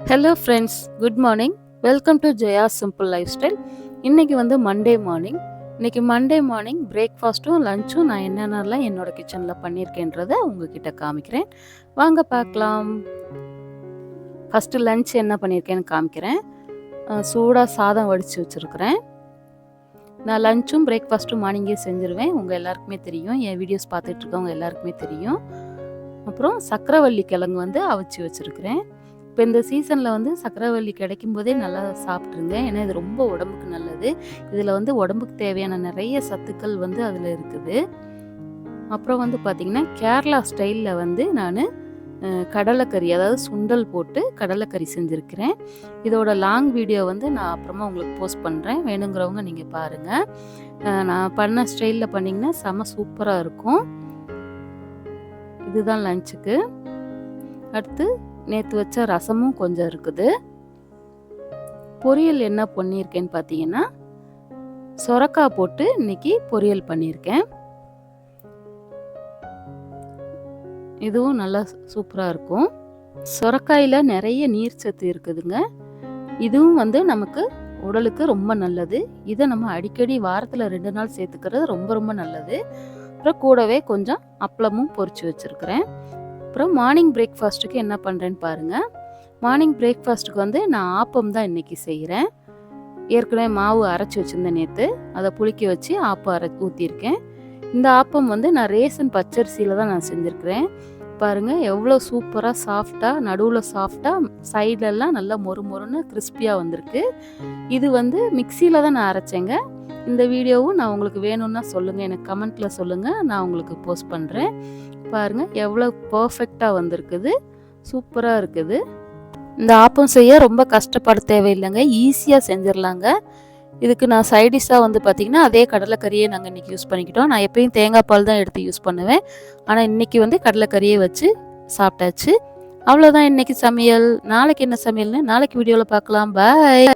Hello friends good morning welcome to Jaya simple lifestyle இன்றைக்கி வந்து Monday morning இன்றைக்கி Monday morning பிரேக்ஃபாஸ்ட்டும் லஞ்சும் நான் என்னென்னலாம் என்னோட கிச்சனில் பண்ணியிருக்கேன்றதை உங்ககிட்ட காமிக்கிறேன். வாங்க பார்க்கலாம். ஃபஸ்ட்டு லஞ்ச் என்ன பண்ணியிருக்கேன்னு காமிக்கிறேன். சூடாக சாதம் வடித்து வச்சுருக்கிறேன். நான் லஞ்சும் பிரேக்ஃபாஸ்ட்டும் மார்னிங்கே செஞ்சுருவேன். உங்கள் எல்லாருக்குமே தெரியும். என் வீடியோஸ் பார்த்துட்ருக்கவங்க எல்லாருக்குமே தெரியும். அப்புறம் சக்கரவள்ளி கிழங்கு வந்து அவிச்சு வச்சுருக்கிறேன். இப்போ இந்த சீசனில் வந்து சக்கரவள்ளி கிடைக்கும் போதே நல்லா சாப்பிட்ருங்க ஏன்னா இது ரொம்ப உடம்புக்கு நல்லது. இதில் வந்து உடம்புக்கு தேவையான நிறைய சத்துக்கள் வந்து அதில் இருக்குது. அப்புறம் வந்து பார்த்திங்கன்னா கேரளா ஸ்டைலில் வந்து நான் கடலைக்கறி அதாவது சுண்டல் போட்டு கடலைக்கறி செஞ்சுருக்கிறேன். இதோட லாங் வீடியோ வந்து நான் அப்புறமா உங்களுக்கு போஸ்ட் பண்ணுறேன் வேணுங்கிறவங்க நீங்கள் பாருங்கள் நான் பண்ண ஸ்டைலில் பண்ணிங்கன்னா செம சூப்பராக இருக்கும். இதுதான் லஞ்சுக்கு. அடுத்து நேற்று வச்ச ரசமும் கொஞ்சம் இருக்குது. பொரியல் என்ன பண்ணியிருக்கேன்னு பார்த்தீங்கன்னா சொரக்காய் போட்டு இன்னைக்கு பொரியல் பண்ணியிருக்கேன் இதுவும் நல்லா சூப்பராக இருக்கும். சொரக்காயில் நிறைய நீர் சத்து இருக்குதுங்க. இதுவும் வந்து நமக்கு உடலுக்கு ரொம்ப நல்லது. இதை நம்ம அடிக்கடி வாரத்தில் ரெண்டு நாள் சேர்த்துக்கிறது ரொம்ப ரொம்ப நல்லது. அப்புறம் கூடவே கொஞ்சம் அப்பளமும் பொறிச்சு வச்சுருக்கிறேன். அப்புறம் மார்னிங் பிரேக்ஃபாஸ்ட்டுக்கு என்ன பண்ணுறேன்னு பாருங்கள் மார்னிங் பிரேக்ஃபாஸ்ட்டுக்கு வந்து நான் ஆப்பம் தான் இன்றைக்கி செய்கிறேன் ஏற்கனவே மாவு அரைச்சி வச்சுருந்தேன் நேற்று அதை புளிக்க வச்சு ஆப்பம் அரை ஊற்றியிருக்கேன் இந்த ஆப்பம் வந்து நான் ரேசன் பச்சரிசியில் தான் நான் செஞ்சுருக்கிறேன். பாருங்கள் எவ்வளோ சூப்பராக சாஃப்டாக நடுவில் சாஃப்டாக சைட்லெல்லாம் நல்லா மொறு மொறுன்னு கிறிஸ்பியாக வந்திருக்கு. இது வந்து மிக்சியில் தான் நான் அரைச்சேங்க. இந்த வீடியோவும் நான் உங்களுக்கு வேணும்னா சொல்லுங்கள் எனக்கு கமெண்ட்டில் சொல்லுங்கள் நான் உங்களுக்கு போஸ்ட் பண்ணுறேன் பாருங்கள் எவ்வளோ பர்ஃபெக்டாக வந்திருக்குது. சூப்பராக இருக்குது. இந்த ஆப்பம் செய்ய ரொம்ப கஷ்டப்பட தேவையில்லைங்க ஈஸியாக செஞ்சிடலாங்க இதுக்கு நான் சைடிஷாக வந்து பார்த்திங்கன்னா அதே கடலைக்கறியை நாங்கள் இன்றைக்கி யூஸ் பண்ணிக்கிட்டோம். நான் எப்பயும் தேங்காய் பால் தான் எடுத்து யூஸ் பண்ணுவேன். ஆனால் இன்றைக்கி வந்து கடலைக்கறியை வச்சு சாப்பிட்டாச்சு. அவ்வளோதான் இன்றைக்கி சமையல். நாளைக்கு என்ன சமையல்னு? நாளைக்கு வீடியோவில் பார்க்கலாம் பாய்